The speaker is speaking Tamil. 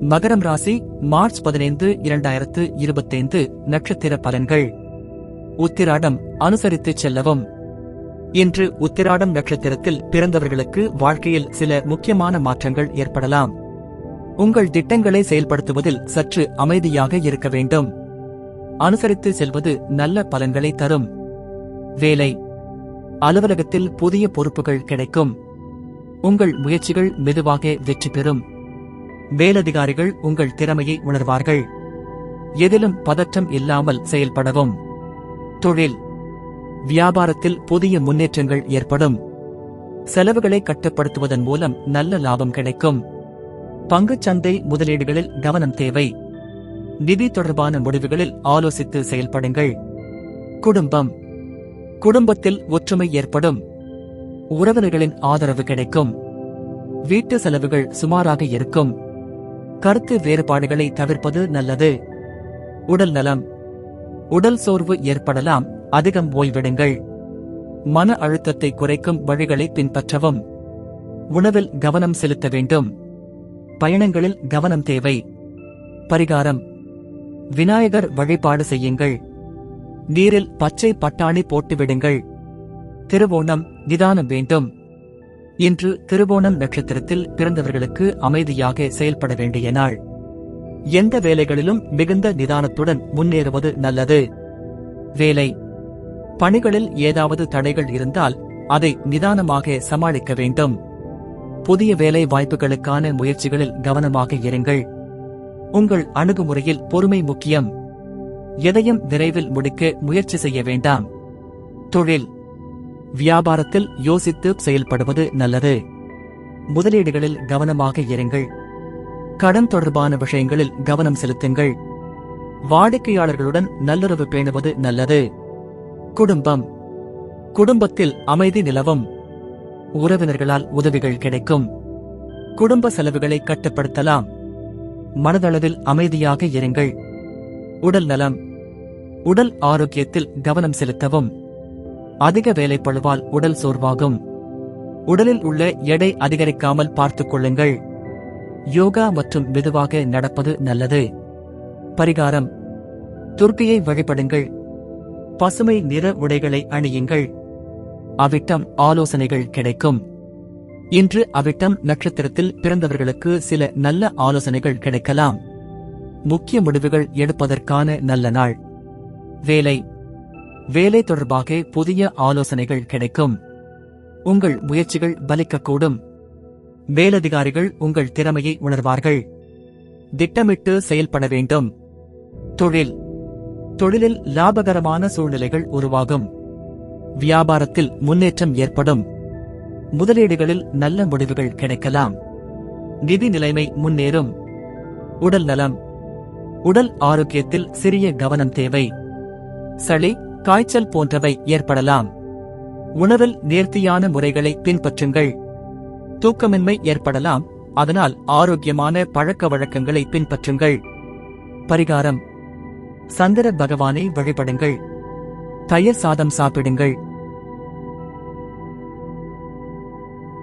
மகரம் ராசி மார்ச் பதினைந்து இரண்டாயிரத்து இருபத்தைந்து நட்சத்திர பலன்கள். உத்திராடம் அனுசரித்துச் செல்லவும். இன்று உத்திராடம் நட்சத்திரத்தில் பிறந்தவர்களுக்கு வாழ்க்கையில் சில முக்கியமான மாற்றங்கள் ஏற்படலாம். உங்கள் திட்டங்களை செயல்படுத்துவதில் சற்று அமைதியாக இருக்க வேண்டும். அனுசரித்து செல்வது நல்ல பலன்களை தரும். வேலை. அலுவலகத்தில் புதிய பொறுப்புகள் கிடைக்கும். உங்கள் முயற்சிகள் மெதுவாக வெற்றி பெறும். மேலதிகாரிகள் உங்கள் திறமையை உணர்வார்கள். எதிலும் பதற்றம் இல்லாமல் செயல்படவும். தொழில். வியாபாரத்தில் புதிய முன்னேற்றங்கள் ஏற்படும். செலவுகளை கட்டுப்படுத்துவதன் மூலம் நல்ல லாபம் கிடைக்கும். பங்குச் சந்தை முதலீடுகளில் கவனம் தேவை. நிதி தொடர்பான முடிவுகளில் ஆலோசித்து செயல்படுங்கள். குடும்பம். குடும்பத்தில் ஒற்றுமை ஏற்படும். உறவினர்களின் ஆதரவு கிடைக்கும். வீட்டு செலவுகள் சுமாராக இருக்கும். கருத்து வேறுபாடுகளை தவிர்ப்பது நல்லது. உடல் நலம். உடல் சோர்வு ஏற்படலாம். அதிகம் ஓய்விடுங்கள். மன அழுத்தத்தை குறைக்கும் வழிகளை பின்பற்றவும். உணவில் கவனம் செலுத்த வேண்டும். பயணங்களில் கவனம் தேவை. பரிகாரம். விநாயகர் வழிபாடு செய்யுங்கள். நீரில் பச்சை பட்டாணி போட்டுவிடுங்கள். திருவோணம் நிதானம் வேண்டும். இன்று திருவோணம் நட்சத்திரத்தில் பிறந்தவர்களுக்கு அமைதியாக செயல்பட வேண்டிய நாள். எந்த வேலைகளிலும் மிகுந்த நிதானத்துடன் முன்னேறுவது நல்லது. வேலை. பணிகளில் ஏதாவது தடைகள் இருந்தால் அதை நிதானமாக சமாளிக்க வேண்டும். புதிய வேலை வாய்ப்புகளுக்கான முயற்சிகளில் கவனமாக இருங்கள். உங்கள் அணுகுமுறையில் பொறுமை முக்கியம். எதையும் விரைவில் முடிக்க முயற்சி செய்ய வேண்டாம். தொழில். வியாபாரத்தில் யோசித்து செயல்படுவது நல்லது. முதலீடுகளில் கவனமாக இருங்கள். கடன் தொடர்பான விஷயங்களில் கவனம் செலுத்துங்கள். வாடிக்கையாளர்களுடன் நல்லுறவு பேணுவது நல்லது. குடும்பம். குடும்பத்தில் அமைதி நிலவும். உறவினர்களால் உதவிகள் கிடைக்கும். குடும்ப செலவுகளை கட்டுப்படுத்தலாம். மனதளவில் அமைதியாக இருங்கள். உடல் நலம். உடல் ஆரோக்கியத்தில் கவனம் செலுத்தவும். அதிக வேலைப்பழுவால் உடல் சோர்வாகும். உடலில் உள்ள எடை அதிகரிக்காமல் பார்த்துக் கொள்ளுங்கள். யோகா மற்றும் மெதுவாக நடப்பது நல்லது. பரிகாரம். துர்க்கையை வழிபடுங்கள். பசுமை நிற உடைகளை அணியுங்கள். அவிட்டம் ஆலோசனைகள் கிடைக்கும். இன்று அவிட்டம் நட்சத்திரத்தில் பிறந்தவர்களுக்கு சில நல்ல ஆலோசனைகள் கிடைக்கலாம். முக்கிய முடிவுகள் எடுப்பதற்கான நல்ல நாள். வேலை. வேலை தொடர்பாக புதிய ஆலோசனைகள் கிடைக்கும். உங்கள் முயற்சிகள் பலிக்கக்கூடும். மேலதிகாரிகள் உங்கள் திறமையை உணர்வார்கள். திட்டமிட்டு செயல்பட வேண்டும். தொழில். தொழிலில் லாபகரமான சூழ்நிலைகள் உருவாகும். வியாபாரத்தில் முன்னேற்றம் ஏற்படும். முதலீடுகளில் நல்ல முடிவுகள் கிடைக்கலாம். நிதி நிலைமை முன்னேறும். உடல் நலம். உடல் ஆரோக்கியத்தில் சிறிய கவனம் தேவை. சளி காய்ச்சல் போன்றவை ஏற்படலாம். உணவில் நேர்த்தியான முறைகளை பின்பற்றுங்கள். தூக்கமின்மை ஏற்படலாம் அதனால் ஆரோக்கியமான பழக்க வழக்கங்களை பின்பற்றுங்கள். பரிகாரம். சந்திர பகவானை வழிபடுங்கள். தயிர் சாதம் சாப்பிடுங்கள்.